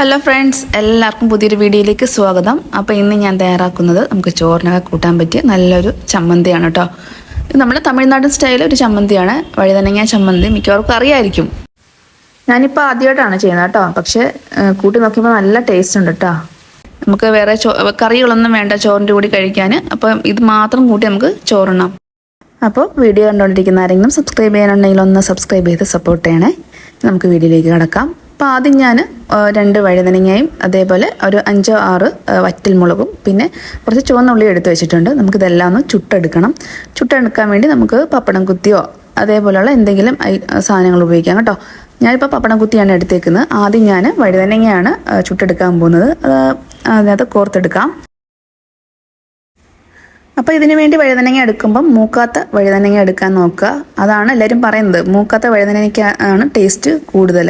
Hello friends എല്ലാവർക്കും പുതിയൊരു വീഡിയോയിലേക്ക് സ്വാഗതം. അപ്പോൾ ഇന്ന് ഞാൻ തയ്യാറാക്കുന്നത് നമുക്ക് ചോറിനൊക്കെ കൂട്ടാൻ പറ്റിയ നല്ലൊരു ചമ്മന്തിയാണ് കേട്ടോ. ഇത് നമ്മുടെ തമിഴ്നാടൻ സ്റ്റൈലിൽ ഒരു ചമ്മന്തിയാണ്. വഴുതനങ്ങ ചമ്മന്തി മിക്കവർക്കും അറിയായിരിക്കും. ഞാനിപ്പോൾ ആദ്യമായിട്ടാണ് ചെയ്യുന്നത് കേട്ടോ. പക്ഷേ കൂട്ടി നോക്കിയപ്പോൾ നല്ല ടേസ്റ്റ് ഉണ്ട് കേട്ടോ. നമുക്ക് വേറെ ചോ കറികളൊന്നും വേണ്ട ചോറിന്റെ കൂടി കഴിക്കാൻ. അപ്പോൾ ഇത് മാത്രം കൂട്ടി നമുക്ക് ചോറുണ്ണാം അപ്പോൾ വീഡിയോ കണ്ടുകൊണ്ടിരിക്കുന്ന ആരെങ്കിലും സബ്സ്ക്രൈബ് ചെയ്യാനുണ്ടെങ്കിൽ ഒന്ന് സബ്സ്ക്രൈബ് ചെയ്ത് സപ്പോർട്ട് ചെയ്യണേ. നമുക്ക് വീഡിയോയിലേക്ക് കിടക്കാം. അപ്പോൾ ആദ്യം ഞാൻ രണ്ട് വഴുതനങ്ങയും അതേപോലെ ഒരു അഞ്ചോ ആറ് വറ്റൽമുളകും പിന്നെ കുറച്ച് ചുവന്ന ഉള്ളി എടുത്ത് വെച്ചിട്ടുണ്ട്. നമുക്ക് നമുക്കിതെല്ലാം ഒന്ന് ചുട്ടെടുക്കണം. ചുട്ടെടുക്കാൻ വേണ്ടി നമുക്ക് പപ്പടം കുത്തിയോ അതേപോലെയുള്ള എന്തെങ്കിലും സാധനങ്ങൾ ഉപയോഗിക്കാം കേട്ടോ. ഞാനിപ്പോൾ പപ്പടം കുത്തിയാണ് എടുത്തേക്കുന്നത്. ആദ്യം ഞാൻ വഴുതനങ്ങയാണ് ചുട്ടെടുക്കാൻ പോകുന്നത്. അത് അതിനകത്ത് കോർത്തെടുക്കാം. അപ്പോൾ ഇതിനു വേണ്ടി വഴുതനങ്ങ എടുക്കുമ്പം മൂക്കാത്ത വഴുതനങ്ങ എടുക്കാൻ നോക്കുക. അതാണ് എല്ലാവരും പറയുന്നത്. മൂക്കാത്ത വഴുതനങ്ങയ്ക്ക് ആണ് ടേസ്റ്റ് കൂടുതൽ.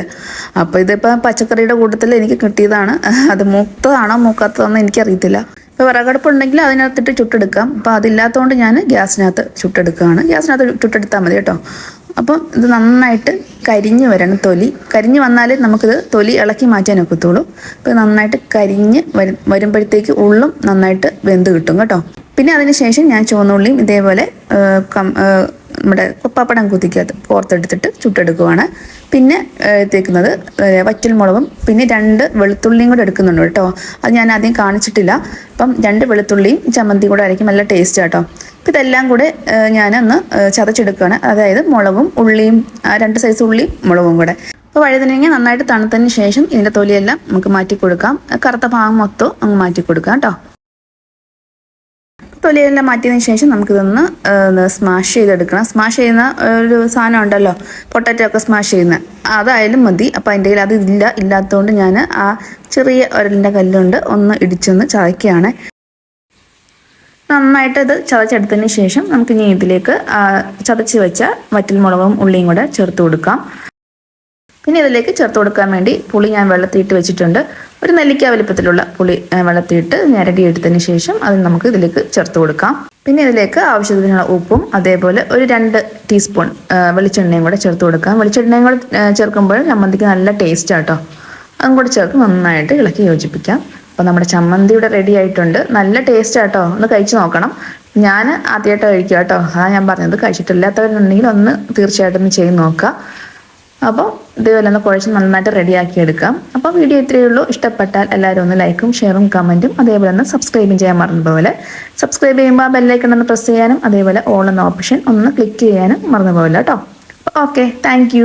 അപ്പോൾ ഇതിപ്പോൾ പച്ചക്കറിയുടെ കൂട്ടത്തിൽ എനിക്ക് കിട്ടിയതാണ്. അത് മൂത്തതാണോ മൂക്കാത്തതാണോ എനിക്കറിയത്തില്ല. ഇപ്പോൾ വിറകടുപ്പുണ്ടെങ്കിൽ അതിനകത്തിട്ട് ചുട്ടെടുക്കാം. അപ്പോൾ അതില്ലാത്തതുകൊണ്ട് ഞാൻ ഗ്യാസിനകത്ത് ചുട്ടെടുക്കുകയാണ്. ഗ്യാസിനകത്ത് ചുട്ടെടുത്താൽ മതി കേട്ടോ. അപ്പം ഇത് നന്നായിട്ട് കരിഞ്ഞ് വരണം തൊലി. കരിഞ്ഞ് വന്നാലേ നമുക്കിത് തൊലി ഇളക്കി മാറ്റാൻ ഒക്കത്തുള്ളൂ. അപ്പോൾ നന്നായിട്ട് കരിഞ്ഞ് വരും വരുമ്പോഴത്തേക്ക് ഉള്ളും നന്നായിട്ട് വെന്ത് കിട്ടും കേട്ടോ. പിന്നെ അതിനുശേഷം ഞാൻ ചുവന്നുള്ളിയും ഇതേപോലെ നമ്മുടെ പപ്പടം കുത്തിക്കകത്ത് കോർത്തെടുത്തിട്ട് ചുട്ടെടുക്കുവാണ്. പിന്നെ തേക്കുന്നത് വറ്റൽമുളകും പിന്നെ രണ്ട് വെളുത്തുള്ളിയും കൂടെ എടുക്കുന്നുണ്ട് കേട്ടോ. അത് ഞാൻ ആദ്യം കാണിച്ചിട്ടില്ല. അപ്പം രണ്ട് വെളുത്തുള്ളിയും ചമ്മന്തി കൂടെ ആയിരിക്കും നല്ല ടേസ്റ്റ് കേട്ടോ. അപ്പം ഇതെല്ലാം കൂടെ ഞാനൊന്ന് ചതച്ചെടുക്കുകയാണ്. അതായത് മുളകും ഉള്ളിയും രണ്ട് സൈസ് ഉള്ളിയും മുളകും കൂടെ. അപ്പോൾ വഴുതനങ്ങ നന്നായിട്ട് തണുത്തതിന് ശേഷം ഇതിന്റെ തൊലിയെല്ലാം നമുക്ക് മാറ്റി കൊടുക്കാം കറുത്ത ഭാഗം മൊത്തം അങ്ങ് മാറ്റി കൊടുക്കാം കേട്ടോ. തൊലിയെല്ലാം മാറ്റിയതിന് ശേഷം നമുക്കിതൊന്ന് സ്മാഷ് ചെയ്തെടുക്കണം. സ്മാഷ് ചെയ്യുന്ന ഒരു സാധനം ഉണ്ടല്ലോ പൊട്ടാറ്റോ ഒക്കെ സ്മാഷ് ചെയ്യുന്ന. അതായാലും മതി. അപ്പോൾ അതിന്റെ കയ്യിൽ അത് ഇല്ല ഇല്ലാത്തതുകൊണ്ട് ഞാൻ ആ ചെറിയ ഒരലിന്റെ കല്ലുകൊണ്ട് ഒന്ന് ഇടിച്ചൊന്ന് ചതയ്ക്കുകയാണ്. നന്നായിട്ട് ഇത് ചതച്ചെടുത്തതിന് ശേഷം നമുക്ക് ഇനി ഇതിലേക്ക് ചതച്ച് വെച്ച വറ്റൽമുളകും ഉള്ളിയും കൂടെ ചേർത്ത് കൊടുക്കാം. പിന്നെ ഇതിലേക്ക് ചേർത്ത് കൊടുക്കാൻ വേണ്ടി പുളി ഞാൻ വെള്ളത്തിയിട്ട് വെച്ചിട്ടുണ്ട്. ഒരു നെല്ലിക്ക വലിപ്പത്തിലുള്ള പുളി വളർത്തിയിട്ട് ഞരടി എടുത്തതിന് ശേഷം അത് നമുക്ക് ഇതിലേക്ക് ചേർത്ത് കൊടുക്കാം. പിന്നെ ഇതിലേക്ക് ആവശ്യത്തിനുള്ള ഉപ്പും അതേപോലെ ഒരു രണ്ട് ടീസ്പൂൺ വെളിച്ചെണ്ണയും കൂടെ ചേർത്ത് കൊടുക്കാം. വെളിച്ചെണ്ണയും കൂടെ ചേർക്കുമ്പോൾ ചമ്മന്തിക്ക് നല്ല ടേസ്റ്റ് ആട്ടോ. അതും കൂടെ ചേർത്ത് നന്നായിട്ട് ഇളക്കി യോജിപ്പിക്കാം. അപ്പോൾ നമ്മുടെ ചമ്മന്തി റെഡി ആയിട്ടുണ്ട്. നല്ല ടേസ്റ്റ് ആട്ടോ. ഒന്ന് കഴിച്ചു നോക്കണം. ഞാൻ ആദ്യമായിട്ട് കഴിക്കുക കേട്ടോ. അതാ ഞാൻ പറഞ്ഞത്. കഴിച്ചിട്ടില്ലാത്തവരുണ്ടെങ്കിൽ ഒന്ന് തീർച്ചയായിട്ടും ഒന്ന് ചെയ്ത് നോക്കുക. അപ്പോൾ ഇതുപോലെ ഒന്ന് കുഴച്ച് നന്നായിട്ട് റെഡിയാക്കി എടുക്കാം അപ്പോൾ വീഡിയോ ഇത്രയേ ഉള്ളൂ. ഇഷ്ടപ്പെട്ടാൽ എല്ലാവരും ഒന്ന് ലൈക്കും ഷെയറും കമന്റും അതേപോലെ ഒന്ന് സബ്സ്ക്രൈബും ചെയ്യാൻ മറന്നുപോലെ സബ്സ്ക്രൈബ് ചെയ്യുമ്പോൾ ആ ബെല്ലൈക്കൺ ഒന്ന് പ്രസ് ചെയ്യാനും അതേപോലെ ഓൾ എന്ന ഓപ്ഷൻ ഒന്ന് ക്ലിക്ക് ചെയ്യാനും മറന്നു പോകില്ല കേട്ടോ? Okay thank